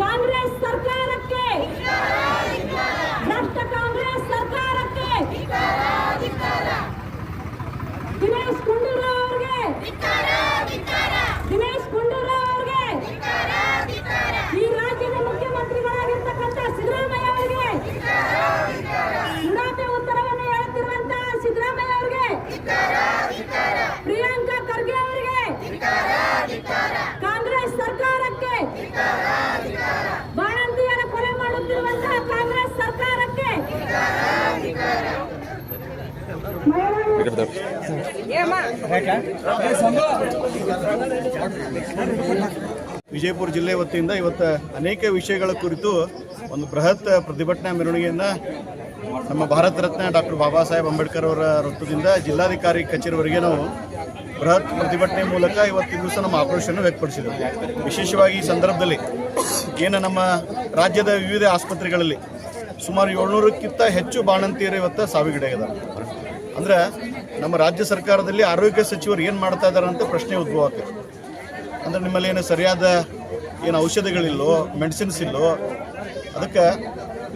ಕಾಂಗ್ರೆಸ್ ಸರ್ಕಾರಕ್ಕೆ. ಭ್ರಷ್ಟ ಕಾಂಗ್ರೆಸ್ ಸರ್ಕಾರಕ್ಕೆ. ದಿನೇಶ್ ಗುಂಡೂರಾವ್ ಅವರಿಗೆ. ದಿನೇಶ್ ಗುಂಡೂರಾವ್ ವಿಜಯಪುರ ಜಿಲ್ಲೆ ವತಿಯಿಂದ ಇವತ್ತು ಅನೇಕ ವಿಷಯಗಳ ಕುರಿತು ಒಂದು ಬೃಹತ್ ಪ್ರತಿಭಟನಾ ಮೆರವಣಿಗೆಯನ್ನು ನಮ್ಮ ಭಾರತ ರತ್ನ ಡಾಕ್ಟರ್ ಬಾಬಾ ಸಾಹೇಬ್ ಅಂಬೇಡ್ಕರ್ ಅವರ ವೃತ್ತದಿಂದ ಜಿಲ್ಲಾಧಿಕಾರಿ ಕಚೇರಿವರೆಗೆ ನಾವು ಬೃಹತ್ ಪ್ರತಿಭಟನೆ ಮೂಲಕ ಇವತ್ತಿನ ದಿವಸ ನಮ್ಮ ಆಕ್ರೋಶವನ್ನು ವ್ಯಕ್ತಪಡಿಸಿದ್ದೇವೆ ವಿಶೇಷವಾಗಿ ಈ ಸಂದರ್ಭದಲ್ಲಿ ಏನು ನಮ್ಮ ರಾಜ್ಯದ ವಿವಿಧ ಆಸ್ಪತ್ರೆಗಳಲ್ಲಿ ಸುಮಾರು ಏಳ್ನೂರಕ್ಕಿಂತ ಹೆಚ್ಚು ಬಾಣಂತಿಯರು ಇವತ್ತು ಸಾವಿಗೀಡಾಗಿದ್ದಾರೆ. ಅಂದ್ರೆ ನಮ್ಮ ರಾಜ್ಯ ಸರ್ಕಾರದಲ್ಲಿ ಆರೋಗ್ಯ ಸಚಿವರು ಏನು ಮಾಡ್ತಾ ಇದ್ದಾರೆ ಅಂತ ಪ್ರಶ್ನೆ ಉದ್ಭವ ಆಗ್ತದೆ ಅಂದ್ರೆ ನಿಮ್ಮಲ್ಲಿ ಏನು ಸರಿಯಾದ ಏನು ಔಷಧಿಗಳಿಲ್ಲೋ ಮೆಡಿಸಿನ್ಸ್ ಇಲ್ಲೋ, ಅದಕ್ಕೆ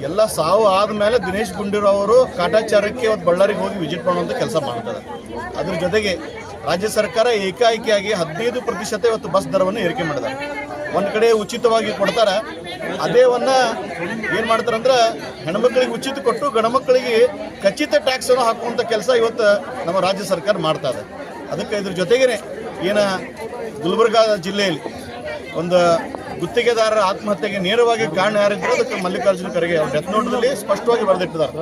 ಎಲ್ಲ ಸಾವು ಆದಮೇಲೆ ದಿನೇಶ್ ಗುಂಡೂರಾವ್ ಅವರು ಕಾಟಾಚಾರಕ್ಕೆ ಇವತ್ತು ಬಳ್ಳಾರಿಗೆ ಹೋಗಿ ವಿಸಿಟ್ ಮಾಡುವಂಥ ಕೆಲಸ ಮಾಡ್ತಾರೆ ಅದ್ರ ಜೊತೆಗೆ ರಾಜ್ಯ ಸರ್ಕಾರ ಏಕಾಏಕಿಯಾಗಿ ಹದಿನೈದು ಪ್ರತಿಶತ ಇವತ್ತು ಬಸ್ ದರವನ್ನು ಏರಿಕೆ ಮಾಡಿದೆ ಒಂದು ಕಡೆ ಉಚಿತವಾಗಿ ಕೊಡ್ತಾರೆ ಅದೇವನ್ನ ಏನು ಮಾಡ್ತಾರಂದ್ರೆ ಹೆಣ್ಮಕ್ಳಿಗೆ ಉಚಿತ ಕೊಟ್ಟು ಗಣಮಕ್ಕಳಿಗೆ ಖಚಿತ ಟ್ಯಾಕ್ಸ್ ಅನ್ನು ಹಾಕುವಂಥ ಕೆಲಸ ಇವತ್ತು ನಮ್ಮ ರಾಜ್ಯ ಸರ್ಕಾರ ಮಾಡ್ತಾ ಇದೆ. ಅದಕ್ಕೆ ಇದ್ರ ಜೊತೆಗೇನೆ ಏನ ಗುಲ್ಬರ್ಗಾ ಜಿಲ್ಲೆಯಲ್ಲಿ ಒಂದು ಗುತ್ತಿಗೆದಾರರ ಆತ್ಮಹತ್ಯೆಗೆ ನೇರವಾಗಿ ಕಾರಣ ಯಾರಿದ್ರು ಅದಕ್ಕೆ ಮಲ್ಲಿಕಾರ್ಜುನ ಖರ್ಗೆ ಅವರು ಡೆತ್ ನೋಟದಲ್ಲಿ ಸ್ಪಷ್ಟವಾಗಿ ಬರೆದಿಟ್ಟಿದ್ದಾರೆ.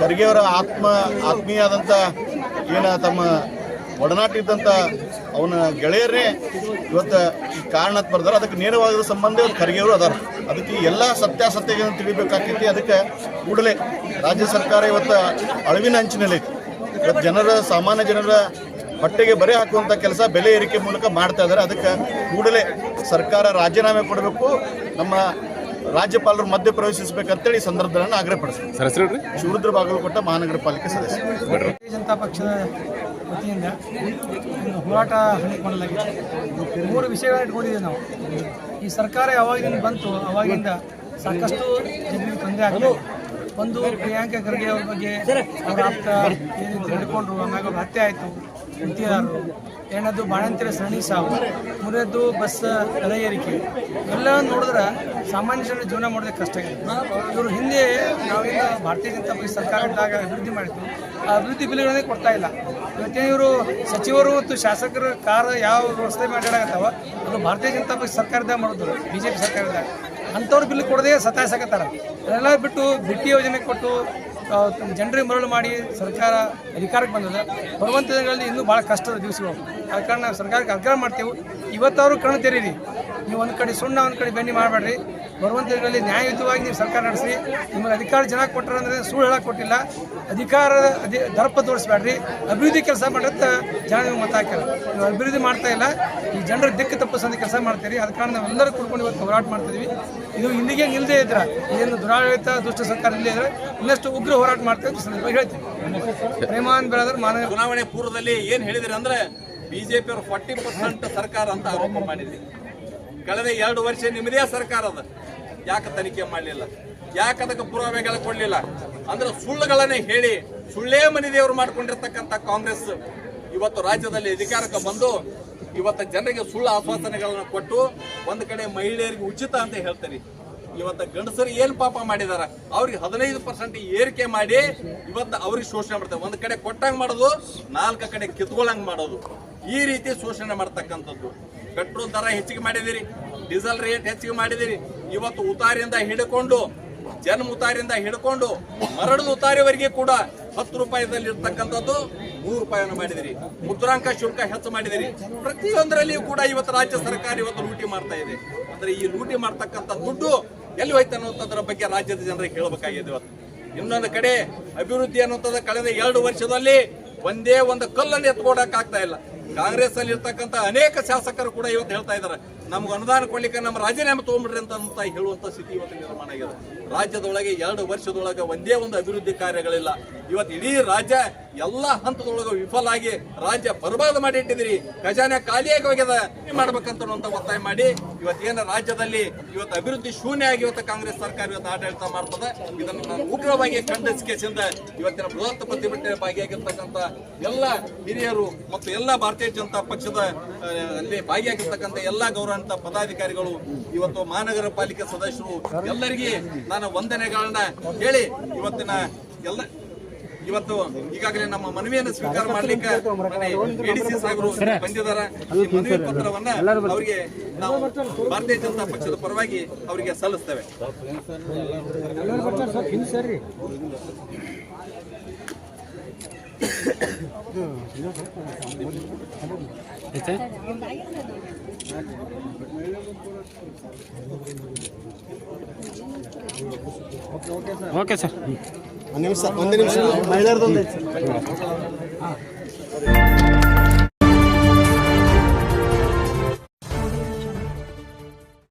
ಖರ್ಗೆ ಅವರ ಆತ್ಮ ಆತ್ಮೀಯಾದಂಥ ಏನ ತಮ್ಮ ಒಡನಾಟ ಇದ್ದಂಥ ಅವನ ಗೆಳೆಯರೇ ಇವತ್ತು ಈ ಕಾರಣ ಬರ್ದಾರ. ಅದಕ್ಕೆ ನೇರವಾದ ಸಂಬಂಧ ಇವತ್ತು ಖರ್ಗೆ ಅವರು ಅದಾರ. ಅದಕ್ಕೆ ಈ ಎಲ್ಲ ಸತ್ಯಾಸತ್ಯಗಳನ್ನು ತಿಳಿಬೇಕಾಗ್ತೈತಿ ಅದಕ್ಕೆ ಕೂಡಲೇ ರಾಜ್ಯ ಸರ್ಕಾರ ಇವತ್ತು ಅಳಿವಿನ ಅಂಚಿನಲ್ಲೈತಿ ಇವತ್ತು ಜನರ ಸಾಮಾನ್ಯ ಜನರ ಹೊಟ್ಟೆಗೆ ಬರೆ ಹಾಕುವಂಥ ಕೆಲಸ ಬೆಲೆ ಏರಿಕೆ ಮೂಲಕ ಮಾಡ್ತಾ ಇದ್ದಾರೆ ಅದಕ್ಕೆ ಕೂಡಲೇ ಸರ್ಕಾರ ರಾಜೀನಾಮೆ ಕೊಡಬೇಕು. ನಮ್ಮ ರಾಜ್ಯಪಾಲರು ಮಧ್ಯ ಪ್ರವೇಶಿಸಬೇಕಂತೇಳಿ ಈ ಸಂದರ್ಭದಲ್ಲಿ ಹೇಳ್ರಿ. ಶಿವರುದ್ರ ಬಾಗಲಕೋಟ ಮಹಾನಗರ ಪಾಲಿಕೆ ಸದಸ್ಯ ಭಾರತೀಯ ಜನತಾ ಪಕ್ಷದ ವತಿಯಿಂದ ಒಂದು ಹೋರಾಟ ಹಮ್ಮಿಕೊಳ್ಳಲಾಗಿದೆ. ಮೂರು ವಿಷಯಗಳನ್ನ ಇಟ್ಕೊಂಡಿದ್ದೀವಿ ನಾವು. ಈ ಸರ್ಕಾರ ಯಾವಾಗಿಂದ ಬಂತು, ಅವಾಗಿಂದ ಸಾಕಷ್ಟು ಜನರಿಗೆ ತೊಂದರೆ ಆಗ್ತದೆ ಒಂದು ಪ್ರಿಯಾಂಕ ಖರ್ಗೆ ಅವ್ರ ಬಗ್ಗೆ ಅವರ ಆಪ್ತ ಏನಿದ್ರು ಹಿಡ್ಕೊಂಡ್ರು ಆಮ್ಯಾಗ ಅವ್ರ ಹತ್ಯೆ ಆಯಿತು. ಗುತ್ತಿಗೆದಾರರು ಎರಡನೇದು ಬಾಣಂತಿರ ಸರಣಿ ಸಾವು ಮೂರನೇದು ಬಸ್ ದರ ಏರಿಕೆ ಎಲ್ಲ ನೋಡಿದ್ರೆ ಸಾಮಾನ್ಯ ಜನರ ಜೀವನ ಮಾಡೋದಕ್ಕೆ ಕಷ್ಟ ಆಗಿದೆ. ಇವರು ಹಿಂದೆ ನಾವೇನು ಭಾರತೀಯ ಜನತಾ ಪಕ್ಷ ಸರ್ಕಾರ ಇದ್ದಾಗ ಅಭಿವೃದ್ಧಿ ಮಾಡಿತ್ತು ಆ ಅಭಿವೃದ್ಧಿ ಬಿಲ್ಗಳನ್ನೇ ಕೊಡ್ತಾ ಇಲ್ಲ. ಮತ್ತೆ ಇವರು ಸಚಿವರು ಮತ್ತು ಶಾಸಕರ ಕಾರ್ ಯಾವ ವ್ಯವಸ್ಥೆ ಮಾಡ್ಯಾಡಕತ್ತಾವ ಅದು ಭಾರತೀಯ ಜನತಾ ಪಕ್ಷ ಸರ್ಕಾರದಾಗ ಮಾಡೋದು ಬಿ ಜೆ ಪಿ ಸರ್ಕಾರದಾಗ ಅಂಥವ್ರು ಬಿಲ್ ಕೊಡದೆ ಸತಾಯಿಸಕತ್ತಾರ. ಅದೆಲ್ಲ ಬಿಟ್ಟು ಬಿಟ್ಟಿ ಯೋಜನೆ ಕೊಟ್ಟು ಜನರಿಗೆ ಮರಳು ಮಾಡಿ ಸರ್ಕಾರ ಅಧಿಕಾರಕ್ಕೆ ಬಂದದ. ಬರುವಂಥ ದಿನಗಳಲ್ಲಿ ಇನ್ನೂ ಭಾಳ ಕಷ್ಟದ ದಿವಸಗಳು. ಆ ಕಾರಣ ನಾವು ಸರ್ಕಾರಕ್ಕೆ ಅಗ್ರಹ ಮಾಡ್ತೇವೆ. ಇವತ್ತಾದರೂ ಕಣ್ಣು ತೆರೀರಿ. ನೀವು ಒಂದು ಕಡೆ ಸುಣ್ಣ, ಒಂದು ಕಡೆ ಬೆನ್ನಿ ಮಾಡಬೇಡ್ರಿ. ಬರುವಂಥ ದಿನಗಳಲ್ಲಿ ನ್ಯಾಯಯುತವಾಗಿ ನೀವು ಸರ್ಕಾರ ನಡೆಸಿ, ನಿಮಗೆ ಅಧಿಕಾರ ಜನ ಕೊಟ್ಟರೆ ಅಂದರೆ ಸುಳ್ಳು ಹೇಳಕ್ಕೆ ಕೊಟ್ಟಿಲ್ಲ. ಅಧಿಕಾರದ ಅಧಿ, ದರ್ಪ ತೋರಿಸ್ಬೇಡ್ರಿ. ಅಭಿವೃದ್ಧಿ ಕೆಲಸ ಮಾಡತ್ತ ಜನ ನೀವು ಮತ ಹಾಕಿಲ್ಲ. ನೀವು ಅಭಿವೃದ್ಧಿ ಮಾಡ್ತಾ ಇಲ್ಲ. ಈ ಜನರ ದಿಕ್ಕು ತಪ್ಪಿಸೋದು ಕೆಲಸ ಮಾಡ್ತೀರಿ. ಅದ ಕಾರಣ ನಾವೆಲ್ಲರೂ ಕೂಡ್ಕೊಂಡು ಇವತ್ತು ಹೋರಾಟ ಮಾಡ್ತಿದ್ವಿ. ಇದು ಇಲ್ಲಿಗೆ ನಿಲ್ಲದೇ ಇದ್ರೆ ಏನು ದುರಾಡಳಿತ, ದುಷ್ಟ ಸರ್ಕಾರ ಇಲ್ಲದೇ ಇದ್ರೆ, ಇನ್ನಷ್ಟು ಉಗ್ರ ಹೋರಾಟ ಮಾಡ್ತೇವೆ ಸಂದರ್ಭ ಹೇಳ್ತೀನಿ ಪ್ರೇಮಾನ್ ಬೆಳೆದ್ರೆ ಮಾನವ ಚುನಾವಣೆ ಪೂರ್ವದಲ್ಲಿ ಏನು ಹೇಳಿದ್ರಿ ಅಂದ್ರೆ ಬಿಜೆಪಿ ಅವರು ಫಾರ್ಟಿ ಪರ್ಸೆಂಟ್ ಸರ್ಕಾರ ಅಂತ ಆರೋಪ ಮಾಡಿದ್ರಿ. ಕಳೆದ ಎರಡು ವರ್ಷ ನಿಮ್ಮದೇ ಸರ್ಕಾರ ಅದ. ಯಾಕೆ ತನಿಖೆ ಮಾಡಲಿಲ್ಲ? ಯಾಕೆ ಅದಕ್ಕೆ ಪುರಾವೆಗಳು ಕೊಡಲಿಲ್ಲ? ಅಂದ್ರೆ ಸುಳ್ಳುಗಳನ್ನೇ ಹೇಳಿ ಸುಳ್ಳೇ ಮನೆ ದೇವರು ಮಾಡ್ಕೊಂಡಿರ್ತಕ್ಕಂಥ ಕಾಂಗ್ರೆಸ್ ಇವತ್ತು ರಾಜ್ಯದಲ್ಲಿ ಅಧಿಕಾರಕ್ಕೆ ಬಂದು ಇವತ್ತು ಜನರಿಗೆ ಸುಳ್ಳು ಆಶ್ವಾಸನೆಗಳನ್ನು ಕೊಟ್ಟು ಒಂದು ಕಡೆ ಮಹಿಳೆಯರಿಗೆ ಉಚಿತ ಅಂತ ಹೇಳ್ತಾರೆ ಇವತ್ತು ಗಂಡಸರು ಏನು ಪಾಪ ಮಾಡಿದಾರ? ಅವ್ರಿಗೆ ಹದಿನೈದು ಪರ್ಸೆಂಟ್ ಏರಿಕೆ ಮಾಡಿ ಇವತ್ತು ಅವ್ರಿಗೆ ಶೋಷಣೆ ಮಾಡ್ತಾರೆ. ಒಂದು ಕಡೆ ಕೊಟ್ಟಂಗೆ ಮಾಡೋದು, ನಾಲ್ಕು ಕಡೆ ಕಿತ್ಕೊಳ್ಳಂಗೆ ಮಾಡೋದು. ಈ ರೀತಿ ಶೋಷಣೆ ಮಾಡ್ತಕ್ಕಂಥದ್ದು. ಪೆಟ್ರೋಲ್ ದರ ಹೆಚ್ಚಿಗೆ ಮಾಡಿದಿರಿ ಡೀಸೆಲ್ ರೇಟ್ ಹೆಚ್ಚಿಗೆ ಮಾಡಿದಿರಿ ಇವತ್ತು ಉತಾರಿಯಿಂದ ಹಿಡ್ಕೊಂಡು ಜನ್ಮ ಉತಾರಿಂದ ಹಿಡ್ಕೊಂಡು ಮರಳದ ಉತಾರಿವರೆಗೆ ಕೂಡ ಹತ್ತು ರೂಪಾಯಿದಲ್ಲಿ ಇರ್ತಕ್ಕಂಥದ್ದು ನೂರು ರೂಪಾಯಿಯನ್ನು ಮಾಡಿದಿರಿ ಮುದ್ರಾಂಕ ಶುಲ್ಕ ಹೆಚ್ಚು ಮಾಡಿದಿರಿ ಪ್ರತಿಯೊಂದರಲ್ಲಿಯೂ ಕೂಡ ಇವತ್ತು ರಾಜ್ಯ ಸರ್ಕಾರ ಇವತ್ತು ಲೂಟಿ ಮಾಡ್ತಾ ಇದೆ. ಅಂದ್ರೆ ಈ ಲೂಟಿ ಮಾಡ್ತಕ್ಕಂಥ ದುಡ್ಡು ಎಲ್ಲಿ ಹೋಯ್ತು ಅನ್ನುವಂಥದ್ರ ಬಗ್ಗೆ ರಾಜ್ಯದ ಜನರಿಗೆ ಹೇಳಬೇಕಾಗಿದೆ ಇವತ್ತು. ಇನ್ನೊಂದು ಕಡೆ ಅಭಿವೃದ್ಧಿ ಅನ್ನುವಂಥದ್ದು ಕಳೆದ ಎರಡು ವರ್ಷದಲ್ಲಿ ಒಂದೇ ಒಂದು ಕಲ್ಲನ್ನು ಎತ್ಕೊಡಕ್ಕಾಗ್ತಾ ಇಲ್ಲ. ಕಾಂಗ್ರೆಸ್ ಅಲ್ಲಿ ಇರ್ತಕ್ಕಂಥ ಅನೇಕ ಶಾಸಕರು ಕೂಡ ಇವತ್ತು ಹೇಳ್ತಾ ಇದ್ದಾರೆ. ನಮ್ಗೆ ಅನುದಾನ ಕೊಡ್ಲಿಕ್ಕೆ ನಮ್ಮ ರಾಜೀನಾಮೆ ತಗೊಂಡ್ಬಿಡ್ರಿ ಅಂತ ಅಂತ ಹೇಳುವಂತ ಸ್ಥಿತಿ ಇವತ್ತು ನಿರ್ಮಾಣ ಆಗಿದೆ. ರಾಜ್ಯದೊಳಗೆ ಎರಡು ವರ್ಷದೊಳಗೆ ಒಂದೇ ಒಂದು ಅಭಿವೃದ್ಧಿ ಕಾರ್ಯಗಳಿಲ್ಲ. ಇವತ್ತು ಇಡೀ ರಾಜ್ಯ ಎಲ್ಲ ಹಂತದೊಳಗೆ ವಿಫಲ ಆಗಿ ರಾಜ್ಯ ಬರ್ಬಾದ ಮಾಡಿ ಇಟ್ಟಿದಿರಿ ಖಜಾನೆ ಖಾಲಿಯಾಗಿ ಹೋಗ್ಯದ ಏನ್ ಮಾಡ್ಬೇಕಂತ ಒತ್ತಾಯ ಮಾಡಿ ಇವತ್ತೇನ ರಾಜ್ಯದಲ್ಲಿ ಇವತ್ತು ಅಭಿವೃದ್ಧಿ ಶೂನ್ಯ ಆಗಿ ಇವತ್ತು ಕಾಂಗ್ರೆಸ್ ಸರ್ಕಾರ ಇವತ್ತು ಆಡಳಿತ ಮಾಡ್ತದೆ. ಇದನ್ನು ನಾನು ಉಗ್ರವಾಗಿ ಖಂಡಿಸಿಕೆಸಿಂದ ಇವತ್ತಿನ ಬೃಹತ್ ಪ್ರತಿಭಟನೆ ಭಾಗಿಯಾಗಿರ್ತಕ್ಕಂಥ ಎಲ್ಲ ಹಿರಿಯರು ಮತ್ತು ಎಲ್ಲ ಭಾರತೀಯ ಜನತಾ ಪಕ್ಷದ ಅಲ್ಲಿ ಭಾಗಿಯಾಗಿರ್ತಕ್ಕಂಥ ಎಲ್ಲ ಗೌರವಾನ್ವಿತ ಪದಾಧಿಕಾರಿಗಳು, ಇವತ್ತು ಮಹಾನಗರ ಪಾಲಿಕೆ ಸದಸ್ಯರು ಎಲ್ಲರಿಗೆ ನಾನು ವಂದನೆಗಳನ್ನ ಹೇಳಿ ಇವತ್ತಿನ ಎಲ್ಲ ಇವತ್ತು ಈಗಾಗಲೇ ನಮ್ಮ ಮನವಿಯನ್ನು ಸ್ವೀಕಾರ ಮಾಡಲಿಕ್ಕೆ ಎಡಿಸಿ ಸಾಹೇಬರು ಬಂದಿದ್ದಾರೆ. ಈ ಮನವಿ ಪತ್ರವನ್ನ ಅವರಿಗೆ ನಾವು ಭಾರತೀಯ ಜನತಾ ಪಕ್ಷದ ಪರವಾಗಿ ಅವರಿಗೆ ಸಲ್ಲಿಸ್ತೇವೆ. ಓಕೆ ಸರ್ ಒಂದು ನಿಮಿಷ ಒಂದು ನಿಮಿಷ ಮಹಿಳೆಯರದೊಂದು